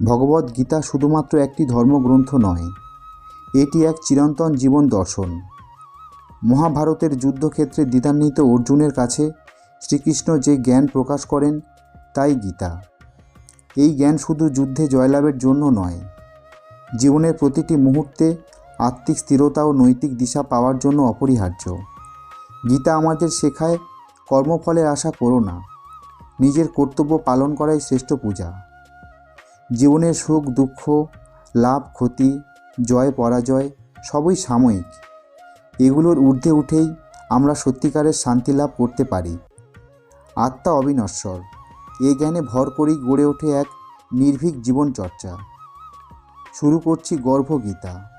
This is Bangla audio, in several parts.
ভগবদ গীতা শুধুমাত্র একটি ধর্মগ্রন্থ নয়, এটি এক চিরন্তন জীবন দর্শন। মহাভারতের যুদ্ধক্ষেত্রে দ্বিধান্বিত অর্জুনের কাছে শ্রীকৃষ্ণ যে জ্ঞান প্রকাশ করেন, তাই গীতা। এই জ্ঞান শুধু যুদ্ধে জয়লাভের জন্য নয়, জীবনের প্রতিটি মুহূর্তে আত্মিক স্থিরতা ও নৈতিক দিশা পাওয়ার জন্য অপরিহার্য। গীতা আমাদের শেখায়, কর্মফলের আশা করো না, নিজের কর্তব্য পালন করাই শ্রেষ্ঠ পূজা। জীবনের সুখ, দুঃখ, লাভ, ক্ষতি, জয়, পরাজয় সবই সাময়িক। এগুলোর ঊর্ধ্বে উঠেই আমরা সত্যিকারের শান্তি লাভ করতে পারি। আত্মা অবিনশ্বর। এ জ্ঞানে ভর করেই গড়ে ওঠে এক নির্ভীক জীবনচর্চা। শুরু করছি গর্ভগীতা।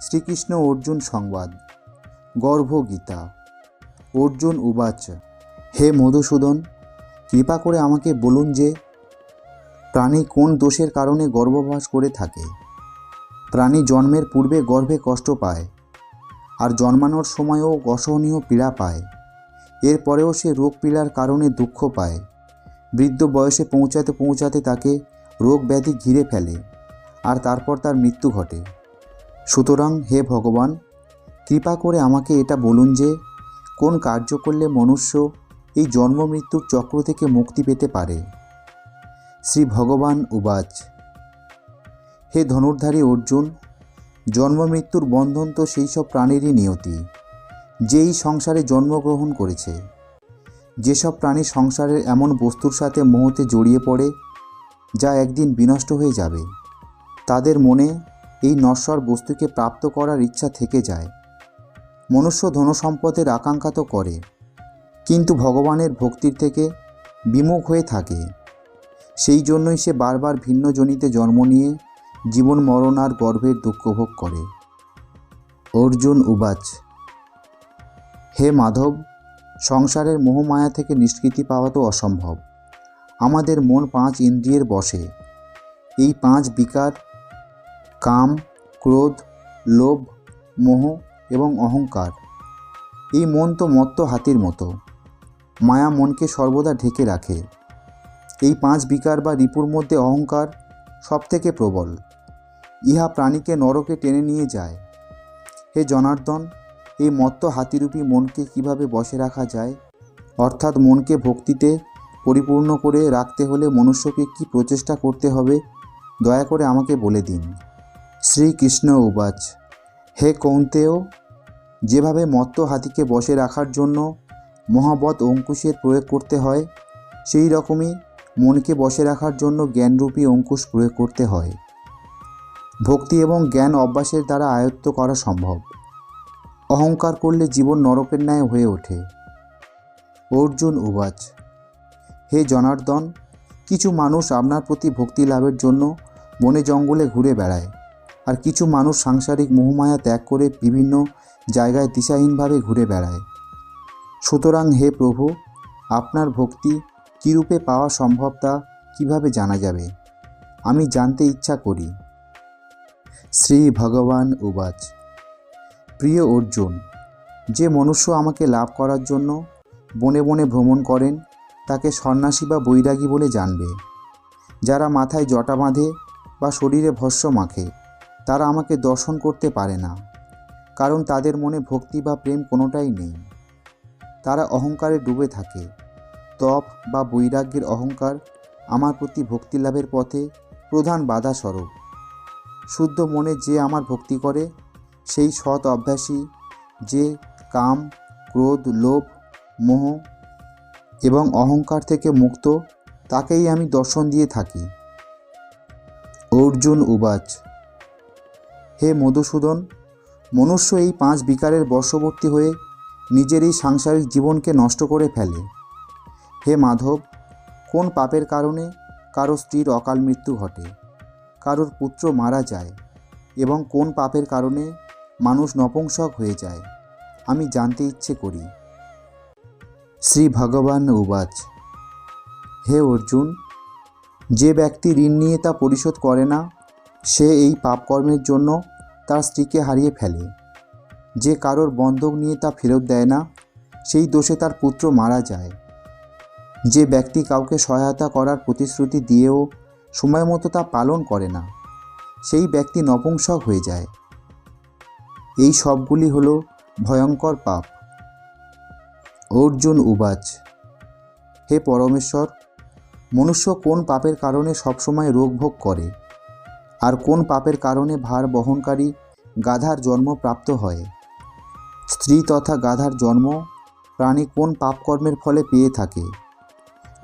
শ্রীকৃষ্ণ অর্জুন সংবাদ। গর্ভগীতা। অর্জুন উবাচ, হে মধুসূদন, কৃপা করে আমাকে বলুন যে প্রাণী কোন দোষের কারণে গর্ভবাস করে থাকে? প্রাণী জন্মের পূর্বে গর্ভে কষ্ট পায় আর জন্মানোর সময়ও অসহনীয় পীড়া পায়। এরপরেও সে রোগ পীড়ার কারণে দুঃখ পায়। বৃদ্ধ বয়সে পৌঁছাতে পৌঁছাতে তাকে রোগ ব্যাধি ঘিরে ফেলে আর তারপর তার মৃত্যু ঘটে। সুতরাং হে ভগবান, কৃপা করে আমাকে এটা বলুন যে, কোন কার্য করলে মনুষ্য এই জন্ম মৃত্যুর চক্র থেকে মুক্তি পেতে পারে? শ্রী ভগবান উবাচ। হে ধনুর্ধারী অর্জুন, জন্ম মৃত্যুর বন্ধন তো সেই সব প্রাণীরই নিয়তি, যেই সংসারে জন্মগ্রহণ করেছে। যেসব প্রাণী সংসারের এমন বস্তুর সাথে মোহতে জড়িয়ে পড়ে, যা একদিন বিনষ্ট হয়ে যাবে, তাদের মনে এই নশ্বর বস্তুকে প্রাপ্ত করার ইচ্ছা থেকে যায়। মনুষ্য ধনসম্পদের আকাঙ্ক্ষা তো করে, কিন্তু ভগবানের ভক্তির থেকে বিমুখ হয়ে থাকে। সেই জন্যই সে বারবার ভিন্ন জনিতে জন্ম নিয়ে জীবন মরণ আর গর্ভের দুঃখ ভোগ করে। অর্জুন উবাচ, হে মাধব, সংসারের মোহমায়া থেকে নিষ্কৃতি পাওয়া তো অসম্ভব। আমাদের মন পাঁচ ইন্দ্রিয়ের বসে। এই পাঁচ বিকার, কাম, ক্রোধ, লোভ, মোহ এবং অহংকার। এই মন তো মত্ত হাতির মতো। মায়া মনকে সর্বদা ঢেকে রাখে। এই পাঁচ বিকার বা রিপুর মধ্যে অহংকার সবথেকে প্রবল। ইহা প্রাণীকে নরকে টেনে নিয়ে যায়। হে জনার্দন, এই মত্ত হাতিরূপী মনকে কীভাবে বসে রাখা যায়? অর্থাৎ মনকে ভক্তিতে পরিপূর্ণ করে রাখতে হলে মনুষ্যকে কি প্রচেষ্টা করতে হবে? দয়া করে আমাকে বলে দিন। শ্রীকৃষ্ণ উবাচ। হে কৌন্তেয়, যেভাবে মত্ত হাতিকে বসে রাখার জন্য মহাবত অঙ্কুশের প্রয়োগ করতে হয়, সেই রকমই মনকে বসে রাখার জন্য জ্ঞানরূপী অঙ্কুশ প্রয়োগ করতে হয়। ভক্তি এবং জ্ঞান অভ্যাসের দ্বারা আয়ত্ত করা সম্ভব। অহংকার করলে জীবন নরকের ন্যায় হয়ে ওঠে। অর্জুন উবাচ, হে জনার্দন, কিছু মানুষ আপনার প্রতি ভক্তি লাভের জন্য বনে জঙ্গলে ঘুরে বেড়ায় আর কিছু মানুষ সাংসারিক মোহমায়া ত্যাগ করে বিভিন্ন জায়গায় দিশাহীনভাবে ঘুরে বেড়ায়। সুতরাং হে প্রভু, আপনার ভক্তি কীরূপে পাওয়া সম্ভব তা কীভাবে জানা যাবে? আমি জানতে ইচ্ছা করি। শ্রী ভগবান উবাচ। প্রিয় অর্জুন, যে মনুষ্য আমাকে লাভ করার জন্য বনে বনে ভ্রমণ করেন, তাকে সন্ন্যাসী বা বৈরাগী বলে জানবে। যারা মাথায় জটা বাঁধে বা শরীরে ভস্য মাখে, তারা আমাকে দর্শন করতে পারে না, কারণ তাদের মনে ভক্তি বা প্রেম কোনোটাই নেই। তারা অহংকারে ডুবে থাকে। তপ বা বৈরাগ্যের অহংকার আমার প্রতি ভক্তি লাভের পথে প্রধান বাধা স্বরূপ। শুদ্ধ মনে যে আমার ভক্তি করে, সেই সৎ অভ্যাসী যে কাম, ক্রোধ, লোভ, মোহ এবং অহংকার থেকে মুক্ত, তাকেই আমি দর্শন দিয়ে থাকি। অর্জুন উবাচ। হে মধুসূদন, মনুষ্য এই পাঁচ বিকারের বশবর্তী হয়ে নিজের এই সাংসারিক জীবনকে নষ্ট করে ফেলে। হে মাধব, কোন পাপের কারণে কারও স্ত্রীর অকাল মৃত্যু ঘটে? কারোর পুত্র মারা যায় এবং কোন পাপের কারণে মানুষ নপুংসক হয়ে যায়? আমি জানতে ইচ্ছে করি। শ্রী ভগবান উবাচ, হে অর্জুন, যে ব্যক্তি ঋণ নিয়ে তা পরিশোধ করে না, সে এই পাপকর্মের জন্য তার স্ত্রীকে হারিয়ে ফেলে। যে কারোর বন্ধক নিয়ে তা ফেরত দেয় না, সেই দোষে তার পুত্র মারা যায়। যে ব্যক্তি কাউকে সহায়তা করার প্রতিশ্রুতি দিয়েও সময় মতো তা পালন করে না, সেই ব্যক্তি নপুংসক হয়ে যায়। এই সবগুলি হলো ভয়ঙ্কর পাপ। অর্জুন উবাচ, হে পরমেশ্বর, মনুষ্য কোন পাপের কারণে সবসময় রোগ ভোগ করে? আর কোন পাপের কারণে ভার বহনকারী গাধার জন্ম প্রাপ্ত হয়? স্ত্রী তথা গাধার জন্ম প্রাণী কোন পাপকর্মের ফলে পেয়ে থাকে?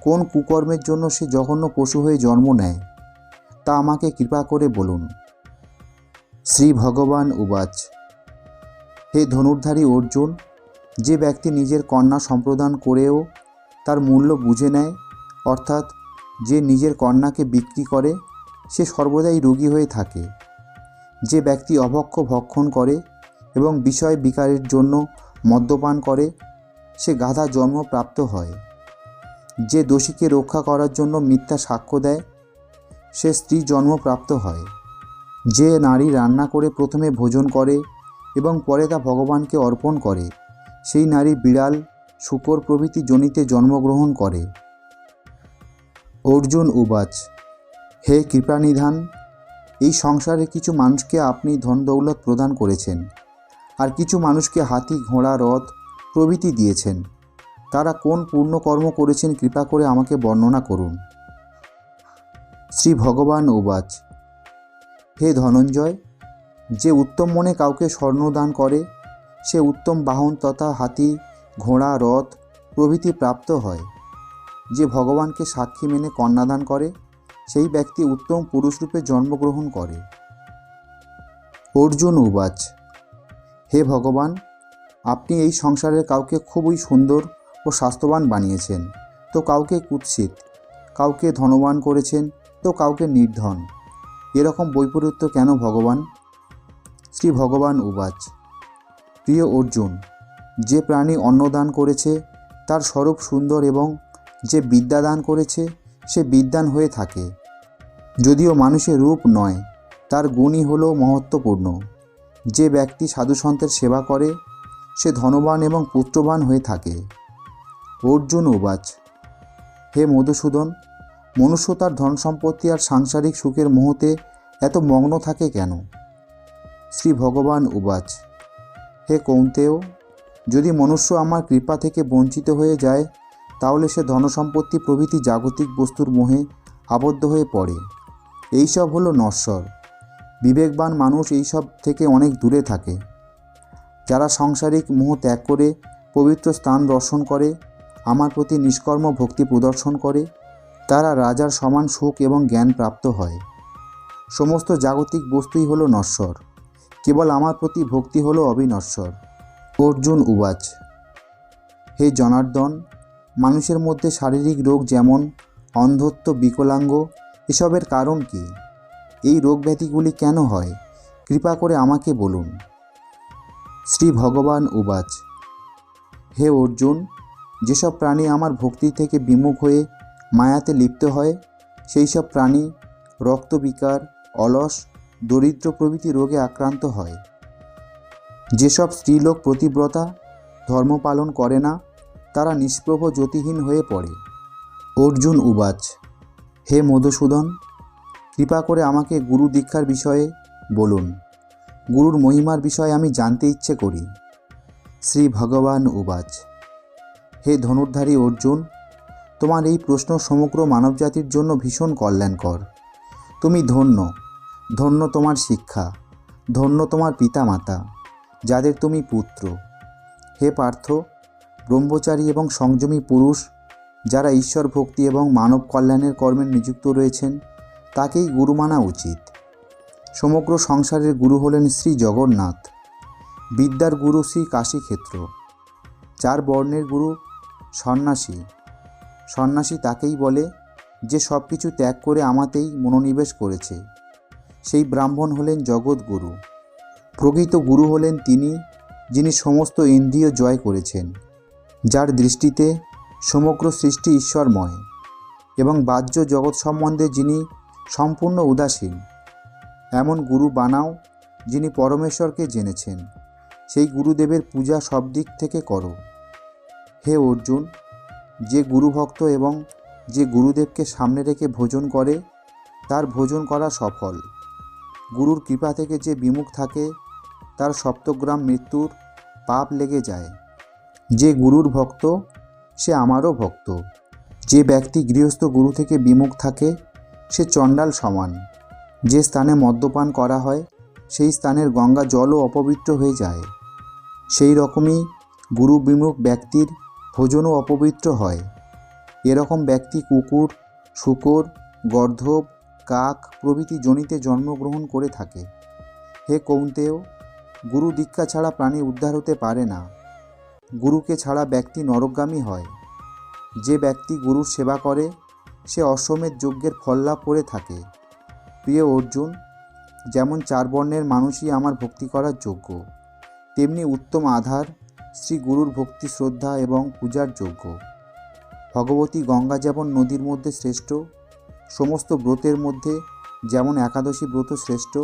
কোন কুকর্মের জন্য সে জঘন্য পশু হয়ে জন্ম নেয়, তা আমাকে কৃপা করে বলুন। শ্রী ভগবান উবাচ, হে ধনুর্ধারী অর্জুন, যে ব্যক্তি নিজের কন্যা সম্প্রদান করেও তার মূল্য বুঝে নেয়, অর্থাৎ যে নিজের কন্যাকে বিক্রি করে, সে সর্বদাই রোগী হয়ে থাকে। যে ব্যক্তি অভক্ষ ভক্ষণ করে এবং বিষয় বিকারের জন্য মদ্যপান করে, সে গাধা জন্ম প্রাপ্ত হয়। যে দোষীকে রক্ষা করার জন্য মিথ্যা সাক্ষ্য দেয়, সে স্ত্রী জন্মপ্রাপ্ত হয়। যে নারী রান্না করে প্রথমে ভোজন করে এবং পরে তা ভগবানকে অর্পণ করে, সেই নারী বিড়াল, শুকর প্রভৃতি জনিতে জন্মগ্রহণ করে। অর্জুন উবাচ, হে কৃপানিধান, এই সংসারে কিছু মানুষকে আপনি ধন দৌলত প্রদান করেছেন, আর কিছু মানুষকে হাতি, ঘোড়া রথ প্রভৃতি দিয়েছেন। তারা কোন পূর্ণকর্ম করেছেন কৃপা করে আমাকে বর্ণনা করুন। শ্রী ভগবান উবাচ, হে ধনঞ্জয়, যে উত্তম মনে কাউকে স্বর্ণ দান করে, সে উত্তম বাহন তথা হাতি, ঘোড়া, রথ প্রভৃতি প্রাপ্ত হয়। যে ভগবানকে সাক্ষী মেনে কন্যাদান করে, সেই ব্যক্তি উত্তম পুরুষরূপে জন্মগ্রহণ করে। অর্জুন উবাচ, হে ভগবান, আপনি এই সংসারের কাউকে খুবই সুন্দর ও স্বাস্থ্যবান বানিয়েছেন। তো কাউকে কুৎসিত, কাউকে ধনবান করেছেন, তো কাউকে নির্ধন। এরকম বৈপরীত্য কেন ভগবান? শ্রী ভগবান উবাচ, প্রিয় অর্জুন, যে প্রাণী অন্নদান করেছে, তার স্বরূপ সুন্দর এবং যে বিদ্যা দান করেছে, সে বিদ্যান হয়ে থাকে। যদিও মানুষের রূপ নয়, তার গুণই হলো মহত্বপূর্ণ। যে ব্যক্তি সাধুসন্তের সেবা করে, সে ধনবান এবং পুত্রবান হয়ে থাকে। অর্জুন উবাচ। হে মধুসূদন, মনুষ্য তার ধন সম্পত্তি আর সাংসারিক সুখের মোহতে এত মগ্ন থাকে কেন? শ্রী ভগবান উবাচ, হে কৌন্তেয়, যদি মনুষ্য আমার কৃপা থেকে বঞ্চিত হয়ে যায়, তাহলে সে ধনসম্পত্তি প্রভৃতি জাগতিক বস্তুর মোহে আবদ্ধ হয়ে পড়ে। এইসব হলো নশ্বর। বিবেকবান মানুষ এইসব থেকে অনেক দূরে থাকে। যারা সাংসারিক মোহ ত্যাগ করে পবিত্র স্থান দর্শন করে আমার প্রতি নিষ্কর্ম ভক্তি প্রদর্শন করে, তারা রাজার সমান সুখ এবং জ্ঞান প্রাপ্ত হয়। সমস্ত জাগতিক বস্তুই হলো নশ্বর। কেবল আমার প্রতি ভক্তি হলো অবিনশ্বর। অর্জুন উবাচ। হে জনার্দন, মানুষের মধ্যে শারীরিক রোগ যেমন অন্ধত্ব, বিকলাঙ্গ, এসবের কারণ কি? এই রোগ ব্যাধিগুলি কেন হয়? কৃপা করে আমাকে বলুন। শ্রী ভগবান উবাচ। হে অর্জুন যেসব প্রাণী আমার ভক্তি থেকে বিমুখ হয়ে মায়াতে লিপ্ত হয় সেই সব প্রাণী রক্তবিকার, অলস, দরিদ্র প্রভৃতি রোগে আক্রান্ত হয়। যেসব স্ত্রীলোক প্রতিব্রতা, ধর্ম পালন করে না, তারা নিষ্প্রভ জ্যোতিহীন হয়ে পড়ে। অর্জুন উবাচ, হে মধুসূদন, কৃপা করে আমাকে গুরু দীক্ষার বিষয়ে বলুন। গুরুর মহিমার বিষয়ে আমি জানতে ইচ্ছে করি। শ্রী ভগবান উবাচ। হে ধনুর্ধারী অর্জুন, তোমার এই প্রশ্ন সমগ্র মানবজাতির জন্য ভীষণ কল্যাণকর। তুমি ধন্য ধন্য তোমার শিক্ষা, ধন্য তোমার পিতামাতা, যাদের তুমি পুত্র। হে পার্থ, ব্রহ্মচারী এবং সংযমী পুরুষ, যারা ঈশ্বর ভক্তি এবং মানব কল্যাণের কর্মে নিযুক্ত রয়েছেন, তাকেই গুরু মানা উচিত। সমগ্র সংসারের গুরু হলেন শ্রী জগন্নাথ। বিদ্যার গুরু শ্রী কাশীক্ষেত্র। চার বর্ণের গুরু সন্ন্যাসী। সন্ন্যাসী তাকেই বলে যে সব কিছু ত্যাগ করে আমাতেই মনোনিবেশ করেছে। সেই ব্রাহ্মণ হলেন জগৎগুরু। প্রকৃত গুরু হলেন তিনি, যিনি সমস্ত ইন্দ্রিয় জয় করেছেন, যার দৃষ্টিতে সমগ্র সৃষ্টি ঈশ্বরময় এবং বাহ্য জগৎ সম্বন্ধে যিনি সম্পূর্ণ উদাসীন, এমন গুরু বানাও যিনি পরমেশ্বরকে জেনেছেন। সেই গুরুদেবের পূজা সব দিক থেকে করো। হে অর্জুন, যে গুরুভক্ত এবং যে গুরুদেবকে সামনে রেখে ভোজন করে, তার ভোজন করা সফল। গুরুর কৃপা থেকে যে বিমুখ থাকে, তার সপ্তগ্রাম মৃত্যুর পাপ লেগে যায়। যে গুরুর ভক্ত, সে আমারও ভক্ত। যে ব্যক্তি গৃহস্থ গুরু থেকে বিমুখ থাকে, সে চণ্ডাল সমান। যে স্থানে মদ্যপান করা হয়, সেই স্থানের গঙ্গা জলও অপবিত্র হয়ে যায়। সেই রকমই গুরু বিমুখ ব্যক্তির ভোজনও অপবিত্র হয়। এরকম ব্যক্তি কুকুর, শুকর, গর্ধব, কাক প্রভৃতি জনিতে জন্মগ্রহণ করে থাকে। হে কৌন্তেয়, গুরু দীক্ষা ছাড়া প্রাণী উদ্ধার হতে পারে না। গুরুকে ছাড়া ব্যক্তি নরকগামী হয়। যে ব্যক্তি গুরুর সেবা করে, সে অশ্বমেধ যজ্ঞের ফল লাভ করে থাকে। প্রিয় অর্জুন, যেমন চার বর্ণের মানুষই আমার ভক্তি করার যোগ্য, তেমনি উত্তম আধার শ্রী গুরুর ভক্তি, শ্রদ্ধা এবং পূজার যোগ্য। ভগবতী গঙ্গা যেমন নদীর মধ্যে শ্রেষ্ঠ। সমস্ত ব্রতের মধ্যে যেমন একাদশী ব্রত শ্রেষ্ঠ,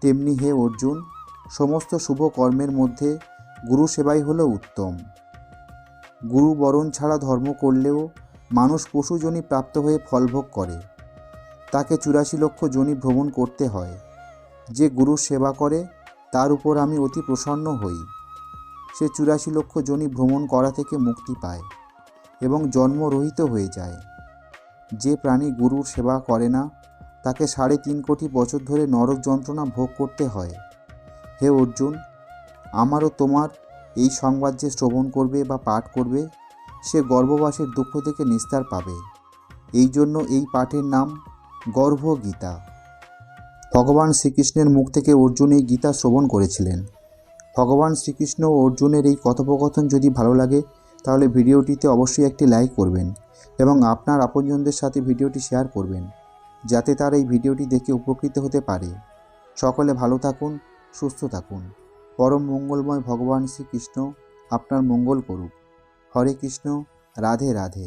তেমনি হে অর্জুন, সমস্ত শুভ কর্মের মধ্যে গুরু সেবাই হলো উত্তম। গুরু বরণ ছাড়া ধর্ম করলেও মানুষ পশু জনি প্রাপ্ত হয়ে ফলভোগ করে। তাকে চুরাশি লক্ষ জনি ভ্রমণ করতে হয়। যে গুরুর সেবা করে, তার উপর আমি অতি প্রসন্ন হই। সে চুরাশি লক্ষ জনি ভ্রমণ করা থেকে মুক্তি পায় এবং জন্মরহিত হয়ে যায়। যে প্রাণী গুরুর সেবা করে না, তাকে সাড়ে তিন কোটি বছর ধরে নরক যন্ত্রণা ভোগ করতে হয়। হে অর্জুন, আমারও তোমার এই সংবাদ যে শ্রবণ করবে বা পাঠ করবে, সে গর্ভবাসের দুঃখ থেকে নিস্তার পাবে। এই জন্য এই পাঠের নাম গর্ভগীতা। ভগবান শ্রীকৃষ্ণের মুখ থেকে অর্জুন এই গীতা শ্রবণ করেছিলেন। ভগবান শ্রীকৃষ্ণ ও অর্জুনের এই কথোপকথন যদি ভালো লাগে, তাহলে ভিডিওটিতে অবশ্যই একটি লাইক করবেন এবং আপনার আপনজনদের সাথে ভিডিওটি শেয়ার করবেন, যাতে তার এই ভিডিওটি দেখে উপকৃত হতে পারে। সকলে ভালো থাকুন, সুস্থ থাকুন। পরম মঙ্গলময় ভগবান শ্রীকৃষ্ণ আপনার মঙ্গল করুক। হরে কৃষ্ণ, রাধে রাধে।